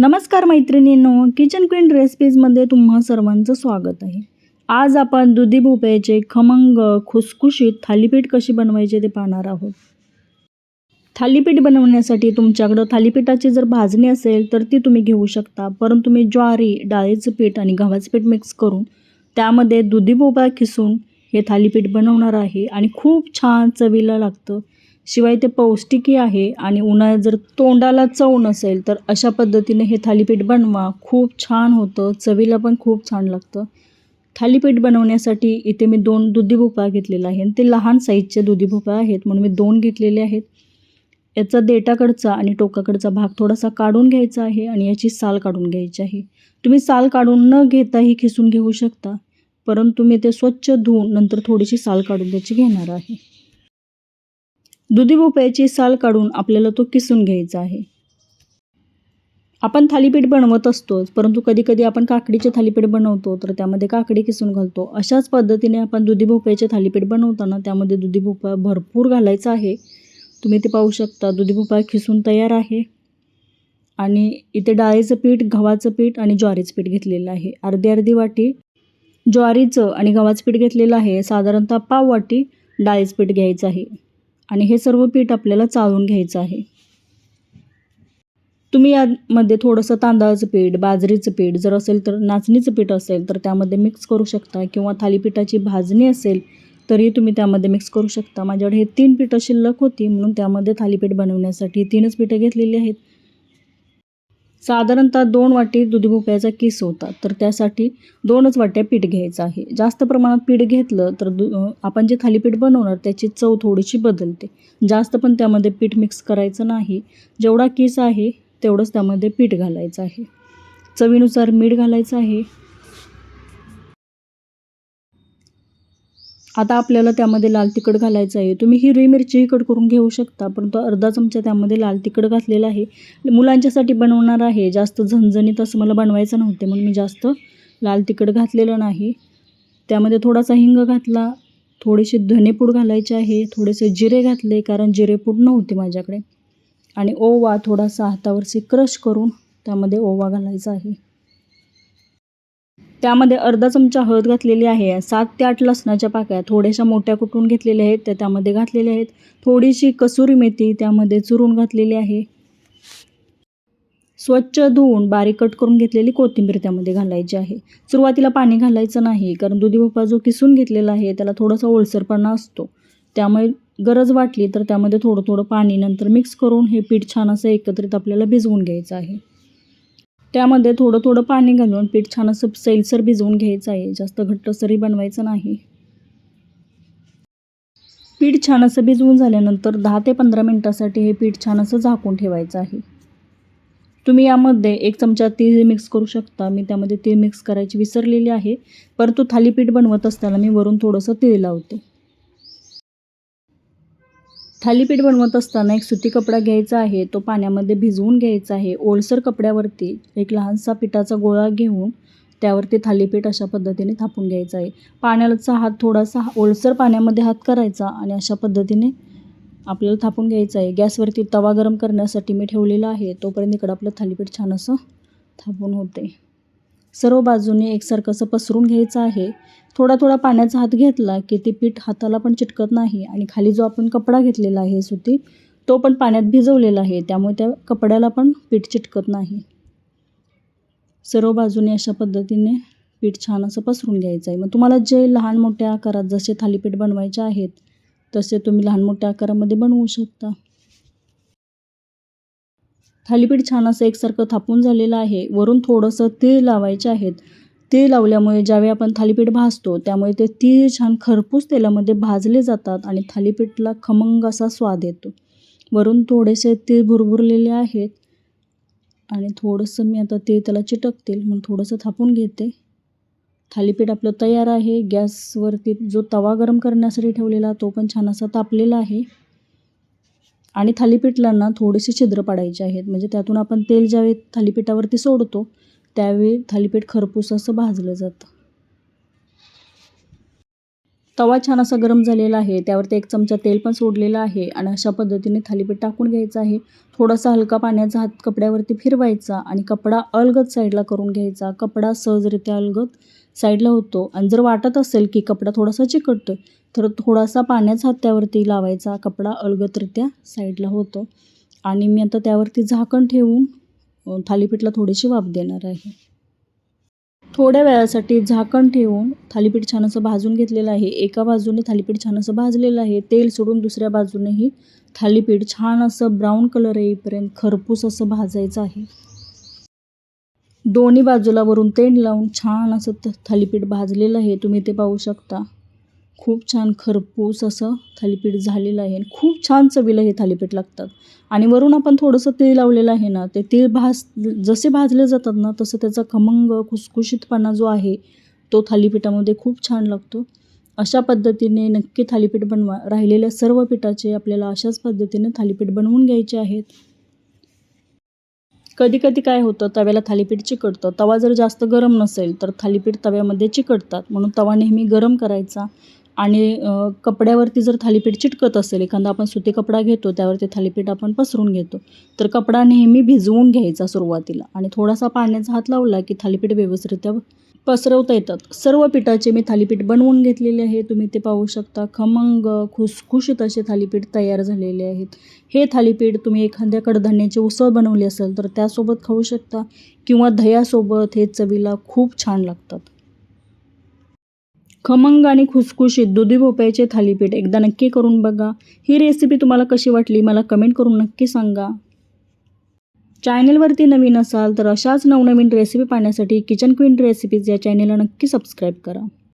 नमस्कार मैत्रिणींनो kitchen queen रेसिपीजमध्ये तुम्हा सर्वांचं स्वागत आहे. आज आपण दुधी भोपळ्याचे खमंग खुसखुशीत थालीपीठ कशी बनवायचे ते पाहणार आहोत. थालीपीठ बनवण्यासाठी तुमच्याकडं थालीपीठाची जर भाजणी असेल तर ती तुम्ही घेऊ शकता परंतु मी ज्वारी डाळीचं पीठ आणि गव्हाचं पीठ मिक्स करून त्यामध्ये दुधी भोपळा खिसून हे थालीपीठ बनवणार आहे आणि खूप छान चवीला लागतं. शिवाय ते पौष्टिकही आहे आणि उन्हाळ्यात जर तोंडाला चव नसेल तर अशा पद्धतीने हे थालीपीठ बनवा. खूप छान होतं. चवीला पण खूप छान लागतं. थालीपीठ बनवण्यासाठी इथे मी दोन दुधी भोपळा घेतलेला आहे आणि ते लहान साईजचे दुधी भोपळा आहेत. म्हणून मी दोन घेतलेले आहेत. याचा देटाकडचा आणि टोकाकडचा भाग थोडासा काढून घ्यायचा आहे आणि याची साल काढून घ्यायची आहे. तुम्ही साल काढून न घेताही खिसून घेऊ शकता परंतु मी ते स्वच्छ धुवून नंतर थोडीशी साल काढून त्याची घेणार आहे. दुधी भोपळ्याची साल काढून आपल्याला तो किसून घ्यायचा आहे. आपण थालीपीठ बनवत असतोच परंतु कधीकधी आपण काकडीचे थालीपीठ बनवतो तर त्यामध्ये काकडी किसून घालतो. अशाच पद्धतीने आपण दुधी भोपळ्याचे थालीपीठ बनवताना त्यामध्ये दुधी भोपळा भरपूर घालायचा आहे. तुम्ही ते पाहू शकता दुधी भोपळा खिसून तयार आहे. आणि इथे डाळीचं पीठ गव्हाचं पीठ आणि ज्वारीचं पीठ घेतलेलं आहे. अर्धी अर्धी वाटी ज्वारीचं आणि गव्हाचं पीठ घेतलेलं आहे. साधारणतः पाव वाटी डाळीचं पीठ घ्यायचं आहे. आणि हे सर्व पीठ आपल्याला चाळून घ्यायचं आहे. तुम्ही यामध्ये थोडंसं तांदळाचं पीठ बाजरीचं पीठ जर असेल तर नाचणीचं पीठ असेल तर त्यामध्ये मिक्स करू शकता किंवा थालीपीठाची भाजणी असेल तरी तुम्ही त्यामध्ये मिक्स करू शकता. माझ्याकडे हे तीन पीठं शिल्लक होती म्हणून त्यामध्ये थालीपीठ बनवण्यासाठी तीनच पीठं घेतलेली आहेत. साधारणतः दोन वाटी दुधी भोपळ्याचा किस होता तर त्यासाठी दोनच वाट्या पीठ घ्यायचं आहे. जास्त प्रमाणात पीठ घेतलं तर दु आपण जे थालीपीठ बनवणार त्याची चव थोडीशी बदलते. जास्त पण त्यामध्ये पीठ मिक्स करायचं नाही. जेवढा किस आहे तेवढंच त्यामध्ये पीठ घालायचं आहे. चवीनुसार मीठ घालायचं आहे. आता आपल्याला त्यामध्ये लाल तिखट घालायचं आहे. तुम्ही हिरवी मिरचीही कट करून घेऊ शकता परंतु अर्धा चमचा त्यामध्ये लाल तिखट घातलेला आहे. मुलांच्यासाठी बनवणार आहे. जास्त झणझणीत असं मला बनवायचं नव्हते म्हणून मी जास्त लाल तिखट घातलेलं नाही. त्यामध्ये थोडासा हिंग घातला थोडेसे धनेपूड घालायचे आहे थोडेसे जिरे घातले कारण जिरेपूड नव्हते माझ्याकडे. आणि ओवा थोडासा हातावरची क्रश करून त्यामध्ये ओवा घालायचा आहे. त्यामध्ये अर्धा चमचा हळद घातलेली आहे. सात ते आठ लसणाच्या पाक्या थोड्याशा मोठ्या कुटून घेतलेल्या आहेत. त्या त्यामध्ये घातलेल्या आहेत. थोडीशी कसुरी मेथी त्यामध्ये चुरून घातलेली आहे. स्वच्छ धुवून बारीक कट करून घेतलेली कोथिंबीर त्यामध्ये घालायची आहे. सुरुवातीला पाणी घालायचं नाही कारण दुधी भोपळा जो किसून घेतलेला आहे त्याला थोडासा ओलसरपणा असतो. त्यामुळे गरज वाटली तर त्यामध्ये थोडं थोडं पाणी नंतर मिक्स करून हे पीठ छान असं एकत्रित आपल्याला भिजवून घ्यायचं आहे. त्यामध्ये थोडं थोडं पाणी घालून पीठ छान असं सैलसर भिजवून घ्यायचं आहे. जास्त घट्टसरी बनवायचं नाही. पीठ छान असं भिजवून झाल्यानंतर दहा ते पंधरा मिनटासाठी हे पीठ छान असं झाकून ठेवायचं आहे. तुम्ही यामध्ये एक चमचा तीळ मिक्स करू शकता. मी त्यामध्ये तीळ मिक्स करायची विसरलेली आहे. परंतु थालीपीठ बनवत असताना मी वरून थोडंसं तीळ लावते. थालीपीठ बनवत असताना एक सुती कपडा घ्यायचा आहे तो पाण्यामध्ये भिजवून घ्यायचा आहे. ओलसर कपड्यावरती एक लहानसा पिठाचा गोळा घेऊन त्यावरती थालीपीठ अशा पद्धतीने थापून घ्यायचा आहे. पाण्याचा हात थोडासा ओलसर पाण्यामध्ये हात करायचा आणि अशा पद्धतीने आपल्याला थापून घ्यायचं आहे. गॅसवरती तवा गरम करण्यासाठी मी ठेवलेला आहे. तोपर्यंत इकडं आपलं थालीपीठ छान असं थापून होते. सर्व बाजूने एकसारखं असं पसरून घ्यायचं आहे. थोडा थोडा पाण्याचा हात घेतला की ते पीठ हाताला पण चिटकत नाही आणि खाली जो आपण कपडा घेतलेला आहे सुती तो पण पाण्यात भिजवलेला आहे त्यामुळे त्या कपड्याला पण पीठ चिटकत नाही. सर्व बाजूने अशा पद्धतीने पीठ छान असं पसरून घ्यायचं आहे मग तुम्हाला जे लहान मोठ्या आकारात जसे थालीपीठ बनवायचे आहेत तसे तुम्ही लहान मोठ्या आकारामध्ये बनवू शकता. थालीपीठ छान असं एकसारखं थापून झालेलं आहे. वरून थोडंसं तीळ लावायचे आहेत. तीळ लावल्यामुळे ज्यावेळी आपण थालीपीठ भाजतो त्यामुळे ते तीळ छान खरपूस तेलामध्ये भाजले जातात आणि थालीपीठला खमंग असा स्वाद येतो. वरून थोडेसे तीळ भुरभुरलेले आहेत. आणि थोडंसं मी आता तीळ त्याला चिटकतील म्हणून थोडंसं थापून घेते. थालीपीठ आपलं तयार आहे. गॅसवरती जो तवा गरम करण्यासाठी ठेवलेला तो पण छान असा तापलेला आहे. आणि थालीपीठलांना थोडेसे छिद्र पाडायचे आहेत. म्हणजे त्यातून आपण तेल ज्यावेळी थालीपीठावरती सोडतो त्यावेळी थालीपीठ खरपूस असं भाजलं जातं. तवा छान असा गरम झालेला आहे. त्यावरती एक चमचा तेल पण सोडलेलं आहे आणि अशा पद्धतीने थालीपीठ टाकून घ्यायचं आहे. थोडासा हलका पाण्याचा हात कपड्यावरती फिरवायचा आणि कपडा अलगद साईडला करून घ्यायचा. कपडा सहजरित्या अलगद साईडला होतो. आणि जर वाटत असेल की कपडा थोडासा चिकटतो तर थोडासा पाण्याचा हत्त्यावरती लावायचा कपडा अलगदरित्या साईडला होतो. आणि मी आता त्यावरती झाकण ठेवून थालीपीठला थोडीशी वाफ देणार आहे. थोड्या वेळासाठी झाकण ठेवून थालीपीठ छान असं भाजून घेतलेलं आहे. एका बाजूने थालीपीठ छान असं भाजलेलं आहे. तेल सोडून दुसऱ्या बाजूनेही थालीपीठ छान असं ब्राऊन कलर येईपर्यंत खरपूस असं भाजायचं आहे. दोन्ही बाजूला वरून तेल लावून छान असं थालीपीठ भाजलेलं आहे. तुम्ही ते पाहू शकता. खूप छान खरपूस असं थालीपीठ झालेलं आहे. खूप छान चवीला हे थालीपीठ लागतात. आणि वरून आपण थोडंसं तेल लावलेलं आहे ना ते तेल भाज जसे भाजले जातात ना तसं त्याचा खमंग खुसखुशीतपणा जो आहे तो थालीपीठामध्ये खूप छान लागतो. अशा पद्धतीने नक्की थालीपीठ बनवा राहिलेल्या सर्व पिठाचे आपल्याला अशाच पद्धतीने थालीपीठ बनवून घ्यायचे आहेत. कधी कधी काय होतं तव्याला थालीपीठ चिकटतं. तवा जर जास्त गरम नसेल तर थालीपीठ तव्यामध्ये चिकटतात. म्हणून तवा नेहमी गरम करायचा. आणि कपड्यावरती जर थालीपीठ चिटकत असेल एखादा आपण सुती कपडा घेतो त्यावरती थालीपीठ आपण पसरून घेतो तर कपडा नेहमी भिजवून घ्यायचा सुरुवातीला. आणि थोडासा पाण्याचा हात लावला की थालीपीठ व्यवस्थितरित्या पसरवता येतात. सर्व पिठाचे मी थालीपीठ बनवून घेतलेले आहे. तुम्ही ते पाहू शकता. खमंग खुसखुशीत असे थालीपीठ तयार झालेले आहेत. हे थालीपीठ तुम्ही एखाद्या कडधान्याची उसळ बनवली असेल तर त्यासोबत खाऊ शकता किंवा दह्यासोबत हे चवीला खूप छान लागतात. खमंग आणि खुसखुशीत दुधी भोपळ्याचे थालीपीठ एकदा नक्की करून बघा. ही रेसिपी तुम्हाला कशी वाटली मला कमेंट करून नक्की सांगा. चॅनलवरती नवीन असाल तर अशाच नवनवीन रेसिपी पाहण्यासाठी किचन क्वीन रेसिपीज या चॅनलला नक्की सबस्क्राईब करा.